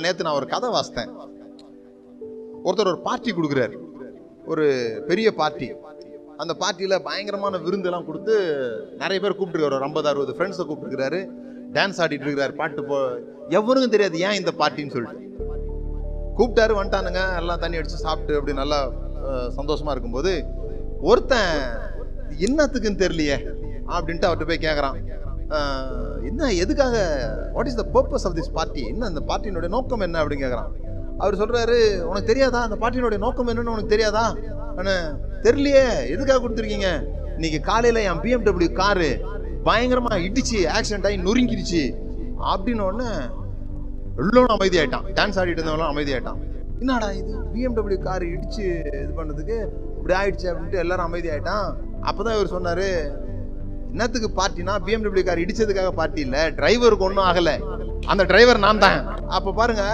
சொல்கிறேன் நேற்று நான் ஒரு கதை வாசித்தேன். ஒருத்தர் ஒரு பார்ட்டி கொடுக்குறாரு. ஒரு பெரிய பார்ட்டி. அந்த பார்ட்டியில் பயங்கரமான விருந்தெல்லாம் கொடுத்து நிறைய பேர் கூப்பிட்டுருக்காரு. ஒரு ஐம்பது அறுபது ஃப்ரெண்ட்ஸை கூப்பிட்டுருக்காரு. டான்ஸ் ஆடிட்டு இருக்கிறாரு. பாட்டு போ எவருக்கும் தெரியாது ஏன் இந்த பார்ட்டின்னு சொல்லிட்டு. கூப்பிட்டாரு வந்துட்டானுங்க. எல்லாம் தண்ணி அடிச்சு சாப்பிட்டு அப்படி நல்லா சந்தோஷமாக சந்தோஷமா இருக்கும்போது ஒருத்தன் என்னத்துக்குன்னு தெரியலையே? அப்படின்ட்டு அவர்கிட்ட போய் கேட்குறான் என்ன எதுக்காக what is the purpose of this party என்ன அந்த பார்ட்டியினுடைய நோக்கம் என்ன அப்படின்னு கேட்குறான் அவர் சொல்கிறாரு உனக்கு தெரியாதா? அந்த பார்ட்டியினுடைய நோக்கம் என்னன்னு உனக்கு தெரியாதா? தெரியலையே. எதுக்காக கொடுத்துருக்கீங்க? இன்னைக்கு காலையில் என் பிஎம்டபிள்யூ காரு பயங்கரமாக இடிச்சு ஆக்சிடென்ட் ஆகி நொறுங்கிருச்சு. அப்படின்னு உடனே எல்லோரும் அமைதியாயிட்டான். டான்ஸ் ஆடிட்டு இருந்தவங்களும் அமைதியாயிட்டான். என்னடா இது? பிஎம்டபிள்யூ கார் இடிச்சு இது பண்ணதுக்கு இப்படி ஆயிடுச்சு அப்படின்ட்டு எல்லாரும் அமைதியாயிட்டான். அப்போ தான் இவர் சொன்னார் என்னத்துக்கு பார்ட்டினா பிஎம்டபிள்யூ கார் இடிச்சதுக்காக பார்ட்டி இல்லை டிரைவருக்கு ஒன்றும் ஆகலை. அந்த டிரைவர் நான் தான் அப்போ பாருங்க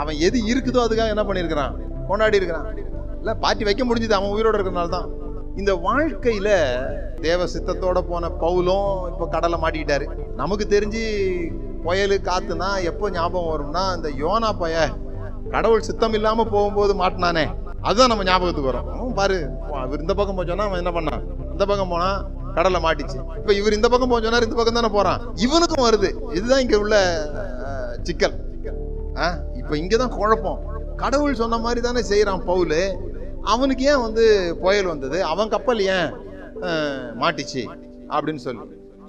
அவன் எது இருக்குதோ அதுக்காக என்ன பண்ணியிருக்கிறான் கொண்டாடி இருக்கிறான். இல்லை பார்ட்டி வைக்க முடிஞ்சது அவன் உயிரோட இருக்கிறனால தான் இந்த வாழ்க்கையில தேவ சித்தத்தோட போன பவுலும் இப்போ கடலை மாட்டிக்கிட்டாரு. நமக்கு தெரிஞ்சு புயல் காத்துனா எப்போ ஞாபகம் வரும்னா இந்த யோனா பய கடவுள் சித்தம் இல்லாமல் போகும்போது மாட்டினானே. அதுதான் நம்ம ஞாபகத்துக்கு வரும். அவன் பாரு இந்த பக்கம் போச்சோன்னா அவன் என்ன பண்ணான்? இந்த பக்கம் போனால் கடலை மாட்டிச்சு. இப்ப இவர் இந்த பக்கம் போச்சோன்னா இந்த பக்கம் தானே போறான். இவனுக்கும் வருது. இதுதான் இங்க உள்ள சிக்கல். ஆ, இப்ப இங்கதான் குழப்பம். கடவுள் சொன்ன மாதிரி தானே செய்யறான் பவுலு. அவனுக்கு ஏன் வந்து புயல் வந்தது? அவன் கப்பல் ஏன் மாட்டிச்சு? அப்படின்னு சொல்லி.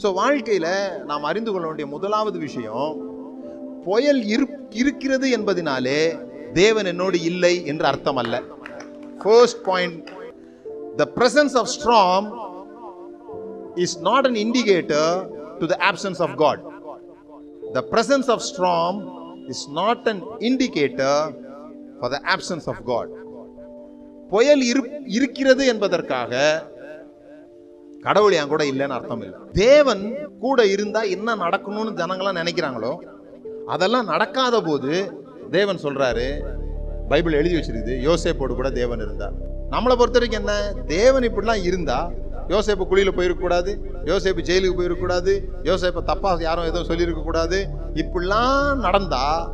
ஸோ வாழ்க்கையில நாம் அறிந்து கொள்ள வேண்டிய முதலாவது விஷயம் புயல் இரு இருக்கிறது என்பதினாலே தேவன் என்னோடு இல்லை என்று அர்த்தம் அல்ல first point the presence of strong is not an indicator to the absence of God The presence of storm is not an indicator for the absence of God. புயல் இருக்கிறது என்பதற்காக கடவுள் என் கூட இல்லைன்னு அர்த்தம் இல்லை. தேவன் கூட இருந்தா என்ன நடக்கணும்னு ஜனங்களாம் நினைக்கிறாங்களோ அதெல்லாம் நடக்காத போது தேவன் சொல்றாரு பைபிள் எழுதி வச்சிருக்குது யோசேப்போடு கூட தேவன் இருந்தார். நம்மளை பொறுத்த வரைக்கும் என்ன? தேவன் இப்படிலாம் இருந்தா யோசேப்பு குழியில போயிருக்கக்கூடாது யோசேப்பு ஜெயிலுக்கு போயிருக்கக்கூடாது யோசேப்பை தப்பா யாரும் எதுவும் சொல்லியிருக்கக்கூடாது. இப்படிலாம் நடந்தா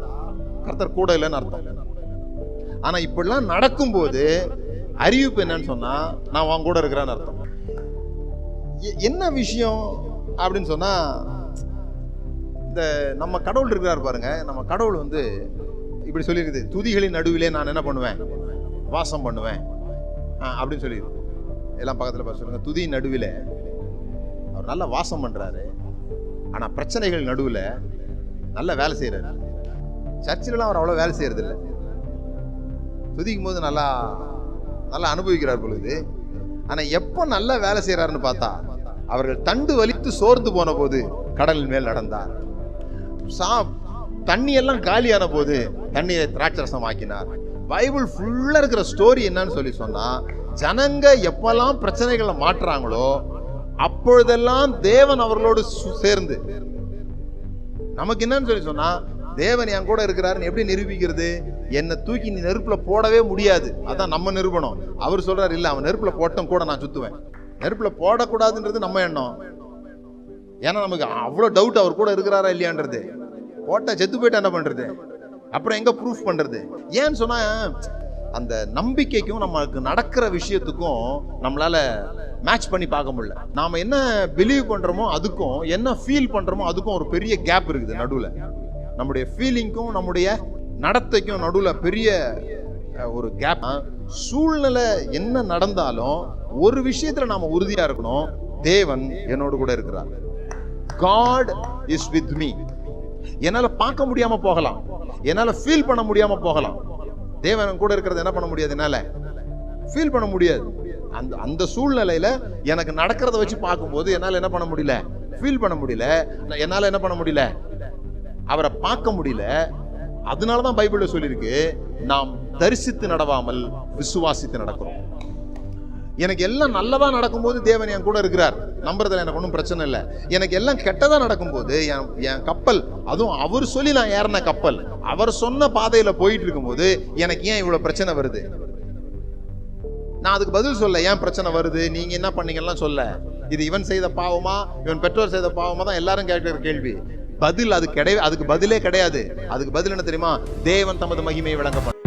கர்த்தர் கூட இல்லைன்னு அர்த்தம். ஆனால் இப்படிலாம் நடக்கும்போது அறிவிப்பு என்னன்னு சொன்னால் நான் உன் கூட இருக்கிறேன்னு அர்த்தம். எ- என்ன விஷயம் அப்படின்னு சொன்னால் இந்த நம்ம கடவுள் இருக்கிறார் பாருங்க நம்ம கடவுள் வந்து இப்படி சொல்லியிருக்குது துதிகளின் நடுவிலே நான் என்ன பண்ணுவேன்? வாசம் பண்ணுவேன். அப்படின்னு சொல்லியிருக்கு எல்லாம் பக்கத்தில் பார்த்து சொல்லுங்கள் துதி நடுவில் அவர் நல்லா வாசம் பண்றாரு. ஆனா பிரச்சனைகள் நடுவில் நல்ல வேலை செய்யறாரு சர்ச்சிலலாம் அவர் அவ்வளோ வேலை செய்கிறதில்ல துதிக்கும் போது நல்லா நல்லா அனுபவிக்கிறார் பொழுது. ஆனால் எப்போ நல்லா வேலை செய்யறாருன்னு பார்த்தா அவர்கள் தண்டு வலித்து சோர்ந்து போன போது கடலின் மேல் நடந்தார். சா தண்ணி எல்லாம் காலியான போது தண்ணியை திராட்சரசம் ஆக்கினார் பைபிள் ஃபுல்லா இருக்கிற ஸ்டோரி என்னன்னு சொல்லி சொன்னால் ஜனங்க எப்பெல்லாம் பிரச்சனைகளை மாற்றுறாங்களோ அப்பொழுதெல்லாம் தேவன் அவர்களோடு சு- சேர்ந்து. நமக்கு என்னன்னு சொல்லி சொன்னா தேவன் என் கூட இருக்கிறாருன்னு எப்படி நிரூபிக்கிறது? என்னை தூக்கி நீ நெருப்புல போடவே முடியாது. அதான் நம்ம நிரூபணம். அவர் சொல்றாரு இல்ல அவன் நெருப்புல போட்டம் கூட நான் சுத்துவேன். நெருப்புல போடக்கூடாதுன்றது நம்ம எண்ணம். ஏன்னா நமக்கு அவ்வளோ டவுட் அவர் கூட இருக்கிறாரா இல்லையான்றது. போட்டா செத்து போயிட்டா என்ன பண்றது? அப்புறம் எங்க ப்ரூஃப் பண்றது? ஏன்னு சொன்னா அந்த நம்பிக்கைக்கும் நமக்கு நடக்கிற விஷயத்துக்கும் நம்மளால மேட்ச் பண்ணி பார்க்க முடியல. நாம என்ன பிலீவ் பண்றோமோ அதுக்கும் என்ன ஃபீல் பண்றோமோ அதுக்கும் ஒரு பெரிய கேப் இருக்குது நடுவில். நம்முடைய ஃபீலிங்க்கும் நம்முடைய நடத்தைக்கும் நடுவில் பெரிய ஒரு கேப் சூழ்நிலை என்ன நடந்தாலும் ஒரு விஷயத்துல நாம உறுதியா இருக்கணும். தேவன் என்னோடு கூட இருக்கிறார். காட் இஸ் வித் மீ என்னால் பார்க்க முடியாம போகலாம். என்னால் ஃபீல் பண்ண முடியாம போகலாம். தேவன் கூட இருக்கிறது என்ன பண்ண முடியாது? என்னால? ஃபீல் பண்ண முடியாது. அந்த அந்த சூழ்நிலையில எனக்கு நடக்கிறத வச்சு பார்க்கும்போது என்னால் என்ன பண்ண முடியல? ஃபீல் பண்ண முடியல. என்னால் என்ன பண்ண முடியல? அவரை பார்க்க முடியல. அதனால தான் பைபிளில் சொல்லியிருக்கு நாம் தரிசித்து நடவாமல் விசுவாசித்து நடக்கிறோம். எனக்கு எல்லாம் நல்லதாக நடக்கும்போது தேவன் என் கூட இருக்கிறார். நம்புறதுல எனக்கு ஒன்றும் பிரச்சனை இல்லை. எனக்கு எல்லாம் கெட்டதா நடக்கும்போது என் என் கப்பல் அதுவும் அவர் சொல்லி நான் ஏறின கப்பல் அவர் சொன்ன பாதையில போயிட்டு இருக்கும்போது எனக்கு ஏன் இவ்வளவு பிரச்சனை வருது? நான் அதுக்கு பதில் சொல்ல ஏன் பிரச்சனை வருது? நீங்க என்ன பண்ணீங்கலாம் சொல்ல. இது இவன் செய்த பாவமா? இவன் பெற்றோர் செய்த பாவமா தான் எல்லாரும் கேட்கிற கேள்வி. பதில் அது கிடையாது அதுக்கு பதிலே கிடையாது. அதுக்கு பதில் என்ன தெரியுமா? தேவன் தமது மகிமையை விளங்கப்படும்